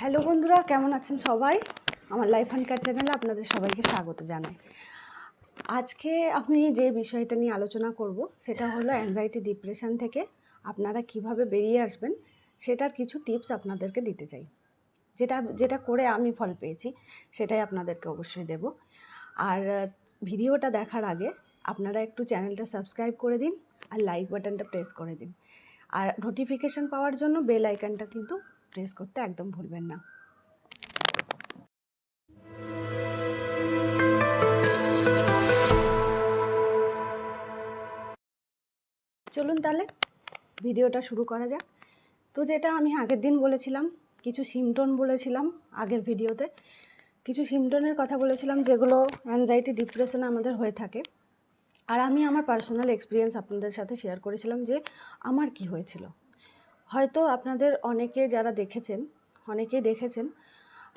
Hello বন্ধুরা, কেমন আছেন সবাই? আমার লাইফ অ্যান্ড কার চ্যানেলে আপনাদের সবাইকে স্বাগত জানাই। আজকে আমি যে বিষয়টা নিয়ে আলোচনা করব, সেটা হলো অ্যাংজাইটি ডিপ্রেশন থেকে আপনারা কীভাবে বেরিয়ে আসবেন, সেটার কিছু টিপস আপনাদেরকে দিতে চাই। যেটা যেটা করে আমি ফল পেয়েছি, সেটাই আপনাদেরকে অবশ্যই দেব। আর ভিডিওটা দেখার আগে আপনারা একটু চ্যানেলটা সাবস্ক্রাইব করে দিন আর লাইক বাটনটা প্রেস করে দিন। আর নোটিফিকেশান পাওয়ার জন্য বেল আইকনটা কিন্তু প্রেস করতে একদম ভুলবেন না। চলুন তাহলে ভিডিওটা শুরু করা যাক। তো যেটা আমি আগের দিন বলেছিলাম, কিছু সিমটন বলেছিলাম আগের ভিডিওতে। কিছু সিমটনের কথা বলেছিলাম যেগুলো অ্যাংজাইটি ডিপ্রেশন আমাদের হয়ে থাকে। আর আমি আমার পার্সোনাল এক্সপিরিয়েন্স আপনাদের সাথে শেয়ার করেছিলাম যে আমার কি হয়েছিল। হয়তো আপনাদের অনেকে যারা দেখেছেন, অনেকেই দেখেছেন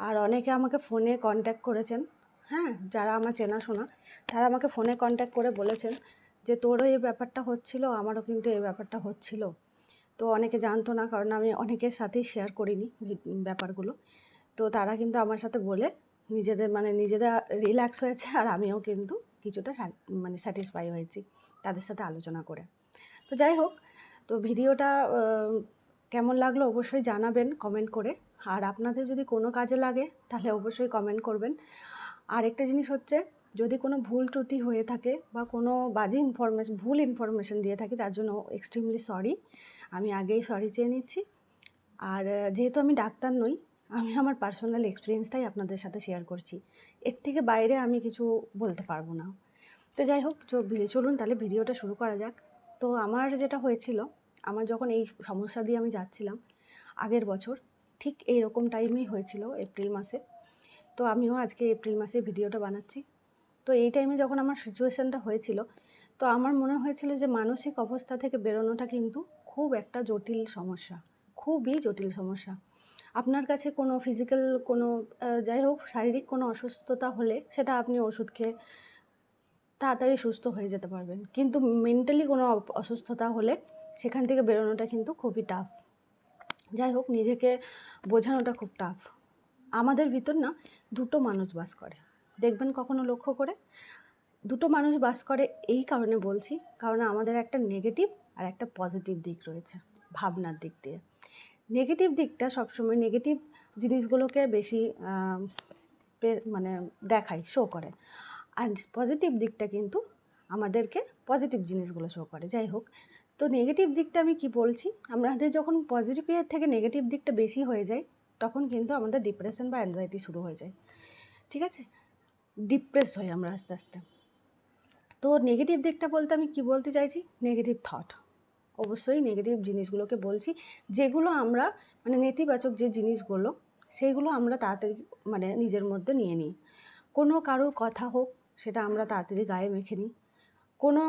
আর অনেকে আমাকে ফোনে কন্ট্যাক্ট করেছেন হ্যাঁ? যারা আমার চেনাশোনা, তারা আমাকে ফোনে কন্ট্যাক্ট করে বলেছেন যে, তোরও এই ব্যাপারটা হচ্ছিল, আমারও কিন্তু এই ব্যাপারটা হচ্ছিল। তো অনেকে জানতো না, কারণ আমি অনেকের সাথেই শেয়ার করিনি ব্যাপারগুলো। তো তারা কিন্তু আমার সাথে বলে, নিজেদের মানে নিজেরা রিল্যাক্স হয়েছে আর আমিও কিন্তু কিছুটা মানে স্যাটিসফাই হয়েছি তাদের সাথে আলোচনা করে। তো যাই হোক, তো ভিডিওটা কেমন লাগল অবশ্যই জানাবেন কমেন্ট করে। আর আপনাদের যদি কোনো কাজে লাগে, তাহলে অবশ্যই কমেন্ট করবেন। আর একটা জিনিস হচ্ছে, যদি কোনো ভুল ত্রুটি হয়ে থাকে বা কোনো বাজে ইনফরমেশন ভুল ইনফরমেশন দিয়ে থাকি, তার জন্য এক্সট্রিমলি সরি আমি আগেই সরি চেয়ে নিচ্ছি। আর যেহেতু আমি ডাক্তার নই, আমি আমার পার্সোনাল এক্সপিরিয়েন্সটাই আপনাদের সাথে শেয়ার করছি। এর থেকে বাইরে আমি কিছু বলতে পারব না। তো যাই হোক চলুন, তাহলে ভিডিওটা শুরু করা যাক। তো আমার যেটা হয়েছিল আমার যখন এই সমস্যা দিয়ে আমি যাচ্ছিলাম, আগের বছর, ঠিক এই রকম টাইমেই হয়েছিল এপ্রিল মাসে। তো আমিও আজকে এপ্রিল মাসে ভিডিওটা বানাচ্ছি। তো এই টাইমে যখন আমার সিচুয়েশানটা হয়েছিল, তো আমার মনে হয়েছিল যে মানসিক অবস্থা থেকে বেরোনোটা কিন্তু খুব একটা জটিল সমস্যা, খুবই জটিল সমস্যা। আপনার কাছে কোনো ফিজিক্যাল কোনো যাই হোক, শারীরিক কোনো অসুস্থতা হলে সেটা আপনি ওষুধ খেয়ে তাড়াতাড়ি সুস্থ হয়ে যেতে পারবেন। কিন্তু মেন্টালি কোনো অসুস্থতা হলে সেখান থেকে বেরোনোটা কিন্তু খুবই টাফ যাই হোক, নিজেকে বোঝানোটা খুব টাফ আমাদের ভিতর না দুটো মানুষ বাস করে। দেখবেন কখনো লক্ষ্য করে? দুটো মানুষ বাস করে এই কারণে বলছি, কারণ আমাদের একটা নেগেটিভ আর একটা পজিটিভ দিক রয়েছে, ভাবনার দিক দিয়ে। নেগেটিভ দিকটা সবসময় নেগেটিভ জিনিসগুলোকে বেশি মানে দেখায় শো করে। আর পজিটিভ দিকটা কিন্তু আমাদেরকে পজিটিভ জিনিসগুলো শো করে। যাই হোক, তো নেগেটিভ দিকটা আমি কি বলছি? আমাদের যখন পজিটিভের থেকে নেগেটিভ দিকটা বেশি হয়ে যায়, তখন কিন্তু আমাদের ডিপ্রেশন বা অ্যাংজাইটি শুরু হয়ে যায়। ঠিক আছে? ডিপ্রেস হই আমরা আস্তে আস্তে। তো নেগেটিভ দিকটা বলতে আমি কি বলতে চাইছি? নেগেটিভ থট অবশ্যই নেগেটিভ জিনিসগুলোকে বলছি, যেগুলো আমরা মানে নেতিবাচক যে জিনিসগুলো সেইগুলো আমরা তাড়াতাড়ি মানে নিজের মধ্যে নিয়ে নিই। কোনো কারোর কথা হোক, সেটা আমরা তাড়াতাড়ি গায়ে মেখে নিই। কোনো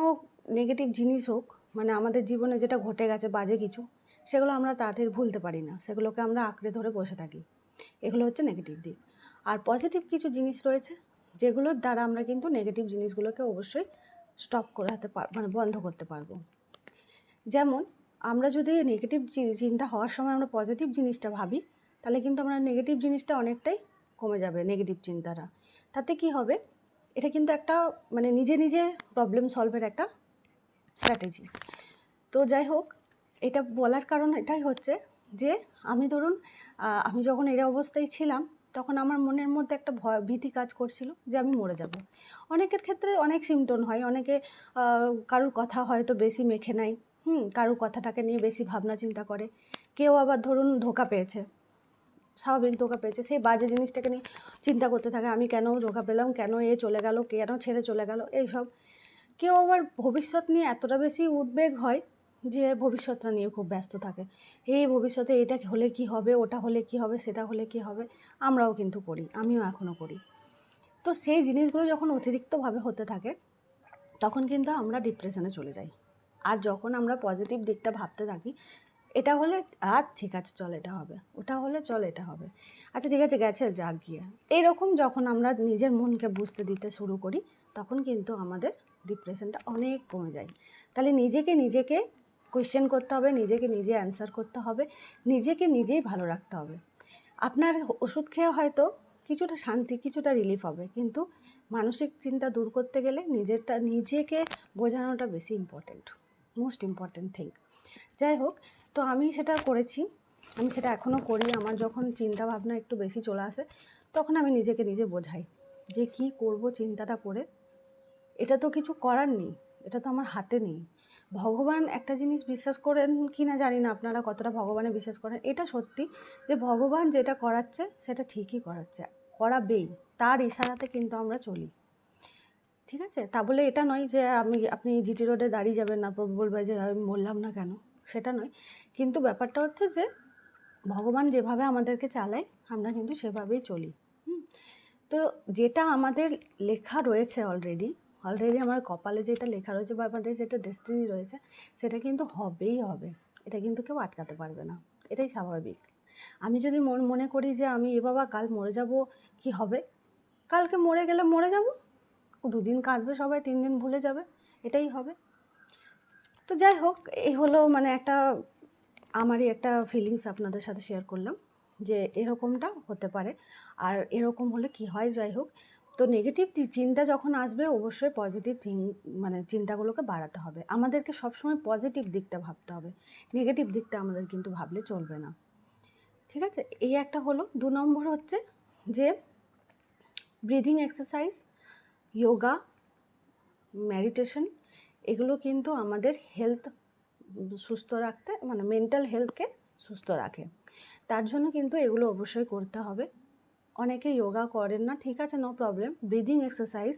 নেগেটিভ জিনিস হোক মানে আমাদের জীবনে যেটা ঘটে গেছে বাজে কিছু, সেগুলো আমরা তাড়াতাড়ি ভুলতে পারি না। সেগুলোকে আমরা আঁকড়ে ধরে বসে থাকি। এগুলো হচ্ছে নেগেটিভ দিক। আর পজিটিভ কিছু জিনিস রয়েছে, যেগুলোর দ্বারা আমরা কিন্তু নেগেটিভ জিনিসগুলোকে অবশ্যই স্টপ করাতে পার মানে বন্ধ করতে পারব। যেমন, আমরা যদি নেগেটিভ চিন্তা হওয়ার সময় আমরা পজিটিভ জিনিসটা ভাবি, তাহলে কিন্তু আমরা নেগেটিভ জিনিসটা অনেকটাই কমে যাবে নেগেটিভ চিন্তাটা। তাতে কি হবে? এটা কিন্তু একটা মানে নিজে নিজে প্রবলেম সলভের একটা স্ট্র্যাটেজি তো যাই হোক, এটা বলার কারণ এটাই হচ্ছে যে, আমি ধরুন আমি যখন এই অবস্থায় ছিলাম, তখন আমার মনের মধ্যে একটা ভয়, ভীতি কাজ করছিল যে আমি মরে যাব। অনেকের ক্ষেত্রে অনেক সিমটন হয়, অনেকে কারোর কথা হয়তো বেশি মেখে নেয়, হুম, কারোর কথাটাকে নিয়ে বেশি ভাবনা চিন্তা করে, কেউ আবার ধরুন ধোকা পেয়েছে। স্বাভাবিক ধোকা পেয়েছে। সেই বাজে জিনিসটাকে নিয়ে চিন্তা করতে থাকে, আমি কেন ধোকা পেলাম, কেন এ চলে গেল, কেন ছেড়ে চলে গেল, এইসব। কেউ আবার ভবিষ্যৎ নিয়ে এতটা বেশি উদ্বেগ হয় যে ভবিষ্যৎটা নিয়ে খুব ব্যস্ত থাকে। এই ভবিষ্যতে এটা হলে কি হবে, ওটা হলে কি হবে, সেটা হলে কি হবে, আমরাও কিন্তু করি, আমিও এখনও করি। তো সেই জিনিসগুলো যখন অতিরিক্তভাবে হতে থাকে, তখন কিন্তু আমরা ডিপ্রেশনে চলে যাই। আর যখন আমরা পজিটিভ দিকটা ভাবতে থাকি এটা হলে আর ঠিক আছে, চল এটা হবে। ওটা হলে চল এটা হবে। আচ্ছা ঠিক আছে, গেছে, যাক গিয়ে। এইরকম যখন আমরা নিজের মনকে বুঝতে দিতে শুরু করি, তখন কিন্তু আমাদের ডিপ্রেশনটা অনেক কমে যায়। তাহলে নিজেকে নিজেকে কোয়েশ্চেন করতে হবে, নিজেকে নিজে অ্যান্সার করতে হবে, নিজেকে নিজেই ভালো রাখতে হবে। আপনার ওষুধ খেয়ে হয়তো কিছুটা শান্তি, কিছুটা রিলিফ হবে, কিন্তু মানসিক চিন্তা দূর করতে গেলে নিজেরটা, নিজেকে বোঝানোটা বেশি ইম্পর্ট্যান্ট মোস্ট ইম্পর্ট্যান্ট থিং যাই হোক তো আমি সেটা করেছি। আমি সেটা এখনও করি, আমার যখন চিন্তা ভাবনা একটু বেশি চলে আসে, তখন আমি নিজেকে নিজে বোঝাই যে কি করব চিন্তাটা করে। এটা তো কিছু করার নেই, এটা তো আমার হাতে নেই। ভগবান একটা জিনিস বিশ্বাস করেন কি না জানি না, আপনারা কতটা ভগবানে বিশ্বাস করেন, এটা সত্যি যে ভগবান যেটা করাচ্ছে সেটা ঠিকই করাচ্ছে, করাবেই, তার ইশারাতে কিন্তু আমরা চলি। ঠিক আছে? তা বলে এটা নয় যে আমি, আপনি জিটি রোডে দাঁড়িয়ে যাবেন না বলবে যে আমি বললাম না কেন? সেটা নয়। কিন্তু ব্যাপারটা হচ্ছে যে, ভগবান যেভাবে আমাদেরকে চালায়, আমরা কিন্তু সেভাবেই চলি। তো যেটা আমাদের লেখা রয়েছে অলরেডি অলরেডি আমার কপালে যেটা লেখা রয়েছে বা আমাদের যেটা ডেস্টিনি রয়েছে, সেটা কিন্তু হবেই হবে। এটা কিন্তু কেউ আটকাতে পারবে না। এটাই স্বাভাবিক। আমি যদি মন, মনে করি যে আমি এ বাবা কাল মরে যাব, কি হবে? কালকে মরে গেলে মরে যাব? দুদিন কাঁদবে, সবাই তিন দিন ভুলে যাবে। এটাই হবে। তো যাই হোক এই হলো মানে একটা, আমারই একটা ফিলিংস আপনাদের সাথে শেয়ার করলাম যে এরকমটা হতে পারে। আর এরকম হলে কি হয়, যাই হোক, তো নেগেটিভ চিন্তা যখন আসবে, অবশ্যই পজিটিভ থিং মানে চিন্তাগুলোকে বাড়াতে হবে। আমাদেরকে সবসময় পজিটিভ দিকটা ভাবতে হবে। নেগেটিভ দিকটা আমাদের কিন্তু ভাবলে চলবে না। ঠিক আছে? এই একটা হলো। দু নম্বর হচ্ছে যে ব্রিদিং এক্সারসাইজ যোগা মেডিটেশন এগুলো কিন্তু আমাদের হেলথ সুস্থ রাখতে মানে মেন্টাল হেলথকে সুস্থ রাখে। তার জন্য কিন্তু এগুলো অবশ্যই করতে হবে। অনেকে যোগা করেন না, ঠিক আছে নো প্রবলেম ব্রিদিং এক্সারসাইজ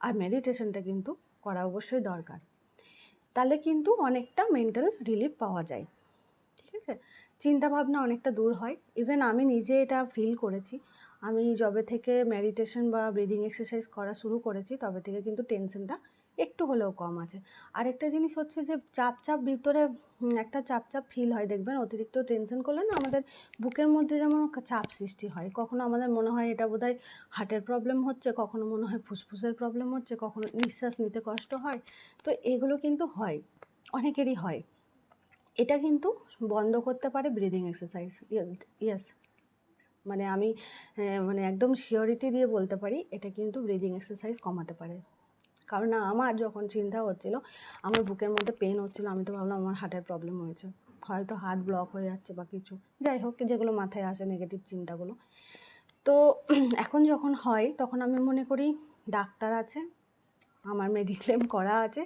আর মেডিটেশনটা কিন্তু করা অবশ্যই দরকার। তাহলে কিন্তু অনেকটা মেন্টাল রিলিফ পাওয়া যায়। ঠিক আছে? চিন্তা ভাবনা অনেকটা দূর হয়। ইভেন আমি নিজে এটা ফিল করেছি। আমি যবে থেকে মেডিটেশন বা ব্রিদিং এক্সারসাইজ করা শুরু করেছি, তবে থেকে কিন্তু টেনশনটা একটু হলেও কম আছে। আরেকটা জিনিস হচ্ছে যে চাপ চাপ ভিতরে একটা চাপ চাপ ফিল হয়। দেখবেন অতিরিক্ত টেনশন করলে না আমাদের বুকের মধ্যে যেমন চাপ সৃষ্টি হয়। কখনো আমাদের মনে হয় এটা বোধহয় হার্টের প্রবলেম হচ্ছে, কখনো মনে হয় ফুসফুসের প্রবলেম হচ্ছে, কখনো নিঃশ্বাস নিতে কষ্ট হয়। তো এগুলো কিন্তু হয়, অনেকেরই হয়। এটা কিন্তু বন্ধ করতে পারে ব্রিদিং এক্সারসাইজ ইয়েস মানে আমি মানে একদম শিওরিটি দিয়ে বলতে পারি, এটা কিন্তু ব্রিদিং এক্সারসাইজ কমাতে পারে। কারণ না আমার যখন চিন্তা হচ্ছিল, আমার বুকের মধ্যে পেন হচ্ছিল, আমি তো ভাবলাম আমার হার্টের প্রবলেম হয়েছে। হয়তো হার্ট ব্লক হয়ে যাচ্ছে বা কিছু। যাই হোক, যেগুলো মাথায় আসে নেগেটিভ চিন্তাগুলো। তো এখন যখন হয়, তখন আমি মনে করি, ডাক্তার আছে আমার মেডিক্লেম করা আছে।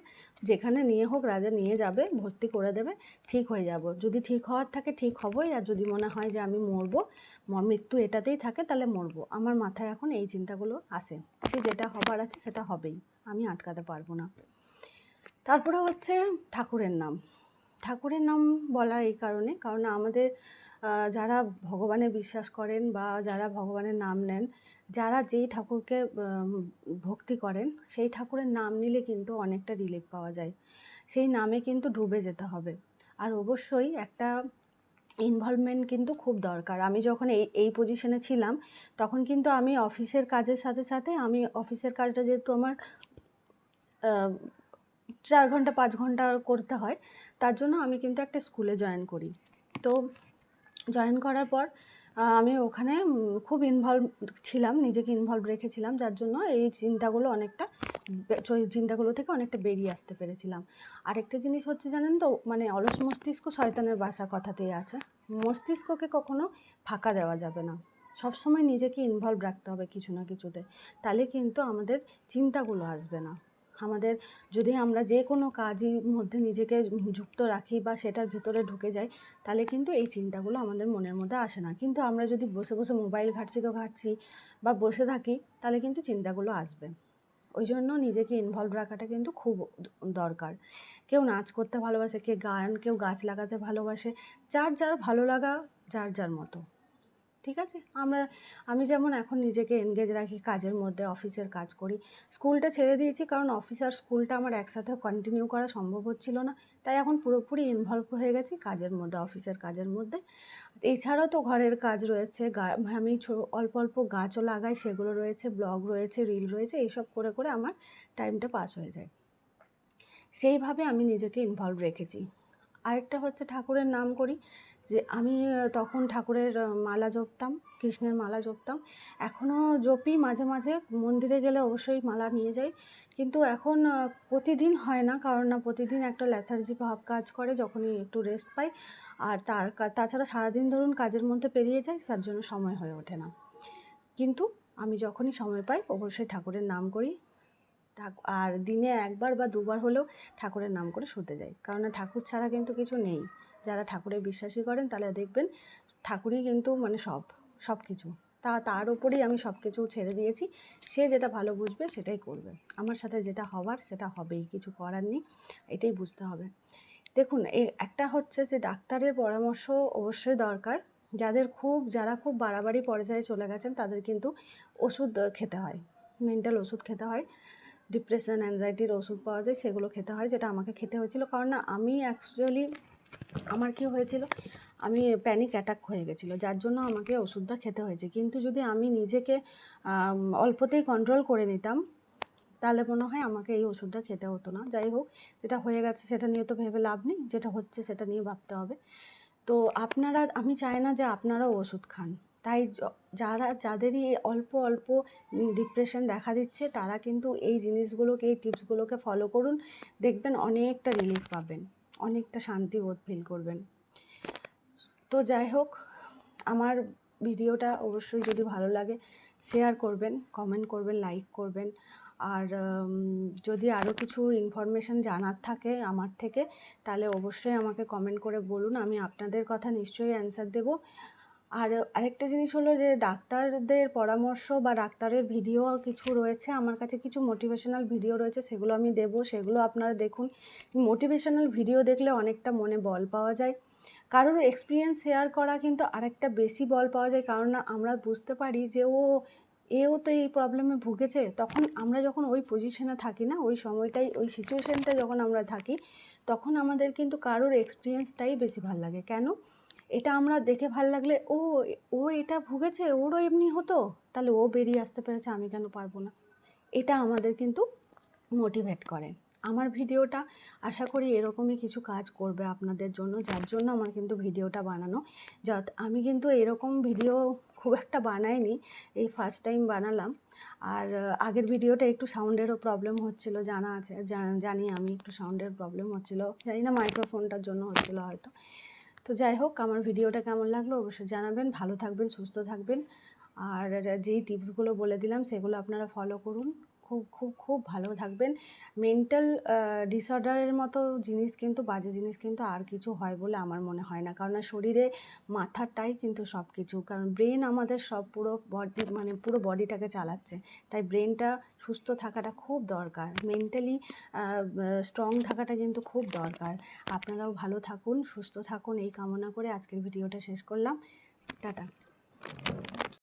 যেখানে নিয়ে হোক রাজা নিয়ে যাবে, ভর্তি করে দেবে, ঠিক হয়ে যাব। যদি ঠিক হওয়ার থাকে ঠিক হবই, আর যদি মনে হয় যে আমি মরবো মৃত্যু এটাতেই থাকে তাহলে মরবো। আমার মাথায় এখন এই চিন্তাগুলো আসে যে যেটা হবার আছে সেটা হবেই, আমি আটকাতে পারব না। তারপরে হচ্ছে ঠাকুরের নাম। ঠাকুরের নাম বলা এই কারণে, কারণ আমাদের যারা ভগবানে বিশ্বাস করেন বা যারা ভগবানের নাম নেন যারা যেই ঠাকুরকে ভক্তি করেন, সেই ঠাকুরের নাম নিলে কিন্তু অনেকটা রিলিফ পাওয়া যায়। সেই নামে কিন্তু ডুবে যেতে হবে। আর অবশ্যই একটা ইনভলভমেন্ট কিন্তু খুব দরকার। আমি যখন এই এই পজিশনে ছিলাম, তখন কিন্তু আমি অফিসের কাজের সাথে সাথে আমি অফিসের কাজটা যেহেতু আমার চার ঘণ্টা, পাঁচ ঘণ্টা করতে হয়, তার জন্য আমি কিন্তু একটা স্কুলে জয়েন করি। তো জয়েন করার পর আমি ওখানে খুব ইনভলভ ছিলাম, নিজেকে ইনভলভ রেখেছিলাম, যার জন্য এই চিন্তাগুলো অনেকটা চিন্তাগুলো থেকে অনেকটা বেরিয়ে আসতে পেরেছিলাম। আরেকটা জিনিস হচ্ছে জানেন তো মানে অলস মস্তিষ্ক শয়তানের বাসা কথাতেই আছে। মস্তিষ্ককে কখনো ফাঁকা দেওয়া যাবে না। সবসময় নিজেকে ইনভলভ রাখতে হবে কিছু না কিছুতে। তাহলে কিন্তু আমাদের চিন্তাগুলো আসবে না। আমাদের যদি আমরা যে কোনো কাজের মধ্যে নিজেকে যুক্ত রাখি বা সেটার ভিতরে ঢুকে যাই, তাহলে কিন্তু এই চিন্তাগুলো আমাদের মনের মধ্যে আসে না। কিন্তু আমরা যদি বসে বসে মোবাইল ঘাটছি তো ঘাটছি বা বসে থাকি, তাহলে কিন্তু চিন্তাগুলো আসবে। ওই জন্য নিজেকে ইনভলভ রাখাটা কিন্তু খুব দরকার। কেউ নাচ করতে ভালোবাসে, কে গান, কেউ গাছ লাগাতে ভালোবাসে, যার যার ভালো লাগা, যার যার মতো। ঠিক আছে? আমরা, আমি যেমন এখন নিজেকে এনগেজ রাখি কাজের মধ্যে, অফিসের কাজ করি। স্কুলটা ছেড়ে দিয়েছি কারণ অফিস আর স্কুলটা আমার একসাথে কন্টিনিউ করা সম্ভব হচ্ছিল না। তাই এখন পুরোপুরি ইনভলভ হয়ে গেছি কাজের মধ্যে, অফিসের কাজের মধ্যে। এছাড়াও তো ঘরের কাজ রয়েছে, গা, আমি অল্প অল্প গাছও লাগাই, সেগুলো রয়েছে ব্লগ রয়েছে রিল রয়েছে, এইসব করে করে আমার টাইমটা পাস হয়ে যায়। সেইভাবে আমি নিজেকে ইনভলভ রেখেছি। আরেকটা হচ্ছে ঠাকুরের নাম করি। যে আমি তখন ঠাকুরের মালা জপতাম, কৃষ্ণের মালা জপতাম। এখনও জপি, মাঝে মাঝে মন্দিরে গেলে অবশ্যই মালা নিয়ে যাই। কিন্তু এখন প্রতিদিন হয় না, কারণ না, প্রতিদিন একটা ল্যাথার্জি ভাব কাজ করে, যখনই একটু রেস্ট পাই। আর তার, তাছাড়া সারাদিন ধরুন কাজের মধ্যে পেরিয়ে যায় তার জন্য সময় হয়ে ওঠে না। কিন্তু আমি যখনই সময় পাই, অবশ্যই ঠাকুরের নাম করি। আর দিনে একবার বা দুবার হলেও ঠাকুরের নাম করে শুতে যাই। কারণ ঠাকুর ছাড়া কিন্তু কিছু নেই। যারা ঠাকুরে বিশ্বাসী করেন তাহলে দেখবেন ঠাকুরই কিন্তু মানে সব সব কিছু তা, তার ওপরেই আমি সব কিছু ছেড়ে দিয়েছি। সে যেটা ভালো বুঝবে সেটাই করবে। আমার সাথে যেটা হবার সেটা হবেই, কিছু করার নেই, এটাই বুঝতে হবে। দেখুন, এ, একটা হচ্ছে যে ডাক্তারের পরামর্শ অবশ্যই দরকার। যাদের খুব, যারা খুব বাড়াবাড়ি পর্যায়ে চলে গেছেন তাদের কিন্তু ওষুধ খেতে হয়। মেন্টাল ওষুধ খেতে হয়, ডিপ্রেশন, অ্যাংজাইটির ওষুধ পাওয়া যায়, সেগুলো খেতে হয়, যেটা আমাকে খেতে হয়েছিল। কারণ না, আমি অ্যাকচুয়ালি আমার কি হয়েছিল? আমি প্যানিক অ্যাটাক হয়ে গেছিল, যার জন্য আমাকে ওষুধটা খেতে হয়েছে। কিন্তু যদি আমি নিজেকে অল্পতেই কন্ট্রোল করে নিতাম, তাহলে মনে হয় আমাকে এই ওষুধটা খেতে হতো না। যাই হোক, যেটা হয়ে গেছে সেটা নিয়ে তো ভেবে লাভ নেই, যেটা হচ্ছে সেটা নিয়ে ভাবতে হবে। তো আপনারা, আমি চাই না যে আপনারাও ওষুধ খান। তাই যারা, যাদেরই অল্প অল্প ডিপ্রেশন দেখা দিচ্ছে, তারা কিন্তু এই জিনিসগুলোকে, এই টিপসগুলোকে ফলো করুন। দেখবেন অনেকটা রিলিফ পাবেন। অনেকটা শান্তি বোধ ফিল করবেন। তো যাই হোক, আমার ভিডিওটা অবশ্যই যদি ভালো লাগে শেয়ার করবেন কমেন্ট করবেন লাইক করবেন। আর যদি আরও কিছু ইনফরমেশান জানার থাকে আমার থেকে, তাহলে অবশ্যই আমাকে কমেন্ট করে বলুন, আমি আপনাদের কথা নিশ্চয়ই অ্যান্সার দেব। আর আরেকটা জিনিস হলো যে ডাক্তারদের পরামর্শ বা ডাক্তারের ভিডিও কিছু রয়েছে, আমার কাছে কিছু মোটিভেশনাল ভিডিও রয়েছে, সেগুলো আমি দেব, সেগুলো আপনারা দেখুন। মোটিভেশনাল ভিডিও দেখলে অনেকটা মনে বল পাওয়া যায়। কারোর এক্সপিরিয়েন্স শেয়ার করা কিন্তু আরেকটা বেশি বল পাওয়া যায়, কারণ আমরা বুঝতে পারি যে ও, এও তো এই প্রবলেমে ভুগেছে, তখন আমরা যখন ওই পজিশনে থাকি না, ওই সময়টাই, ওই সিচুয়েশনটা যখন আমরা থাকি, তখন আমাদের কিন্তু কারোর এক্সপিরিয়েন্সটাই বেশি ভালো লাগে। কেন? এটা আমরা দেখে ভালো লাগলে, ও ও এটা ভুগেছে, ওরও এমনি হতো? তাহলে ও বেরিয়ে আসতে পেরেছে, আমি কেন পারব না? এটা আমাদের কিন্তু মোটিভেট করে। আমার ভিডিওটা আশা করি এরকমই কিছু কাজ করবে আপনাদের জন্য, যার জন্য আমার কিন্তু ভিডিওটা বানানো। যত, আমি কিন্তু এরকম ভিডিও খুব একটা বানাইনি, এই ফার্স্ট টাইম বানালাম। আর আগের ভিডিওটা একটু সাউন্ডেরও প্রবলেম হচ্ছিল, জানা আছে, জানি আমি একটু সাউন্ডের প্রবলেম হচ্ছিল, জানি না মাইক্রোফোনটার জন্য হচ্ছিল হয়তো। তো যাই হোক, আমার ভিডিওটা কেমন লাগল অবশ্যই জানাবেন। ভালো থাকবেন, সুস্থ থাকবেন। আর যেই টিপসগুলো বলে দিলাম, সেগুলো আপনারা ফলো করুন। খুব খুব খুব ভালো থাকবেন। মেন্টাল ডিসঅর্ডারের মতো জিনিস কিন্তু, বাজে জিনিস কিন্তু আর কিছু হয় বলে আমার মনে হয় না। কারণ শরীরে মাথাটাই কিন্তু সব কিছু কারণ ব্রেন আমাদের সব পুরো বডি মানে পুরো বডিটাকে চালাচ্ছে। তাই ব্রেনটা সুস্থ থাকাটা খুব দরকার। মেন্টালি স্ট্রং থাকাটা কিন্তু খুব দরকার। আপনারাও ভালো থাকুন, সুস্থ থাকুন। এই কামনা করে আজকের ভিডিওটা শেষ করলাম। টাটা।